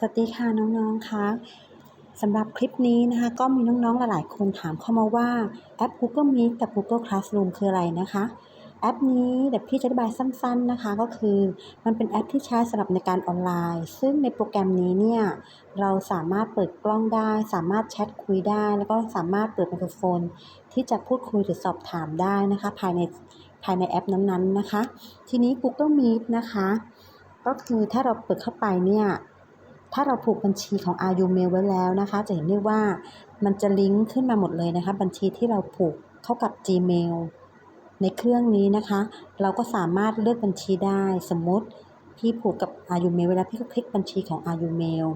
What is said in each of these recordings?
สวัสดีค่ะน้องๆคะสำหรับคลิปนี้นะคะก็มีน้องๆหลายๆคนถามเข้ามาว่าแอป Google Meet กับ Google Classroom คืออะไรนะคะแอปนี้เดี๋ยวพี่จะอธิบายสั้น ๆนะคะ ก็คือมันเป็นแอปที่ใช้สำหรับในการออนไลน์ ซึ่งในโปรแกรมนี้เนี่ยเราสามารถเปิดกล้องได้ สามารถแชทคุยได้ แล้วก็สามารถเปิดไมโครโฟน ที่จะพูดคุยหรือสอบถามได้นะคะ ภายในภายในแอปนั้นๆนะคะ ทีนี้ Google Meet นะคะ ก็คือถ้าเราเปิดเข้าไปเนี่ย ถ้าเราผูกบัญชีของ RU Mail ไว้แล้วนะคะ จะเห็นได้ว่ามันจะลิงก์ขึ้นมาหมดเลยนะคะ บัญชีที่เราผูกเข้ากับ Gmail ในเครื่องนี้นะคะ เราก็สามารถเลือกบัญชีได้สมมติพี่ผูกกับ RU Mail เวลาพี่ก็คลิกบัญชีของ RU Mail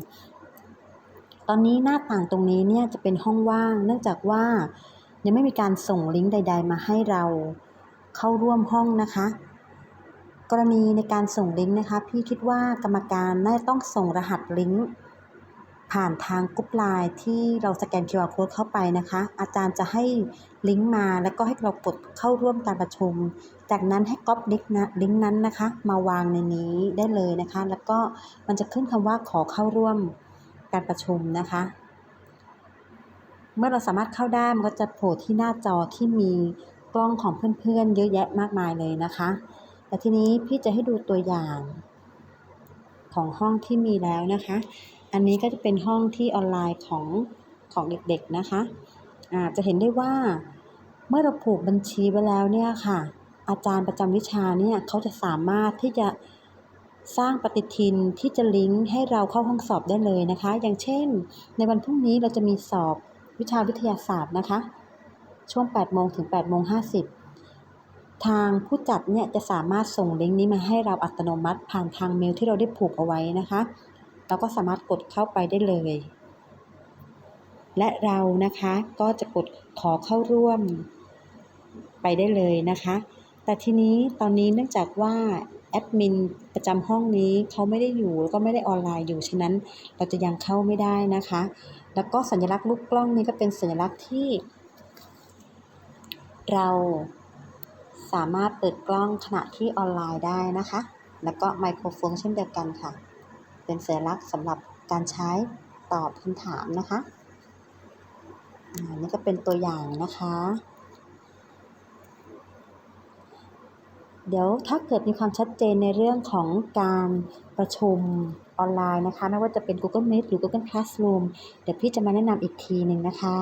ตอนนี้หน้าต่างตรงนี้เนี่ยจะเป็นห้องว่าง เนื่องจากว่ายังไม่มีการส่งลิงก์ใด ๆ มาให้เราเข้าร่วมห้องนะคะ กรณีในการส่งลิงก์นะคะ พี่คิดว่ากรรมการน่าจะต้องส่งรหัสลิงก์ผ่านทางกรุ๊ปไลน์ที่เราสแกน QR code เข้าไปนะคะ อาจารย์จะให้ลิงก์มาแล้วก็ให้เรากดเข้าร่วมการประชุม จากนั้นให้ก๊อปลิงก์นะลิงก์นั้นนะคะ มาวางในนี้ได้เลยนะคะ แล้วก็มันจะขึ้นคำว่าขอเข้าร่วมการประชุมนะคะ เมื่อเราสามารถเข้าได้มันก็จะโผล่ที่หน้าจอที่มีกล้องของเพื่อนๆ เยอะแยะมากมายเลยนะคะ แต่ทีนี้พี่จะให้ดูตัวอย่างของห้องที่มีแล้วนะคะ อันนี้ก็จะเป็นห้องที่ออนไลน์ของของเด็กๆนะคะะจะเห็นได้ว่าเมื่อเราผูกบัญชีไว้แล้วเนี่ยค่ะ อาจารย์ประจำวิชาเนี่ยเขาจะสามารถที่จะสร้างปฏิทินที่จะลิงก์ให้เราเข้าห้องสอบได้เลยนะคะ อย่างเช่น ในวันพรุ่งนี้เราจะมีสอบวิชาวิทยาศาสตร์นะคะ ช่วง 8 โมงถึง 8 โมง 50 ทางผู้จัดเนี่ยจะสามารถส่งลิงก์นี้มาให้เราอัตโนมัติ ผ่านทางเมลที่เราได้ผูกเอาไว้นะคะ เราก็สามารถกดเข้าไปได้เลย และเรานะคะก็จะกดขอเข้าร่วมไปได้เลยนะคะ แต่ทีนี้ตอนนี้เนื่องจากว่าแอดมินประจำห้องนี้เขาไม่ได้อยู่แล้วก็ไม่ได้ออนไลน์อยู่ฉะนั้นเราจะยังเข้าไม่ได้นะคะ แล้วก็สัญลักษณ์ลูกกล้องนี้ก็เป็นสัญลักษณ์ที่ เรา สามารถเปิดกล้องขณะที่ออนไลน์ได้นะคะ แล้วก็ไมโครโฟนเช่นเดียวกันค่ะ เป็นสัญลักษณ์สำหรับการใช้ตอบคำถามนะคะอันนี้ก็เป็นตัวอย่างนะคะ เดี๋ยวถ้าเกิดมีความชัดเจนในเรื่องของการประชุมออนไลน์นะคะ ไม่ว่าจะเป็น Google Meet หรือ Google Classroom เดี๋ยวพี่จะมาแนะนำอีกทีหนึ่งนะคะ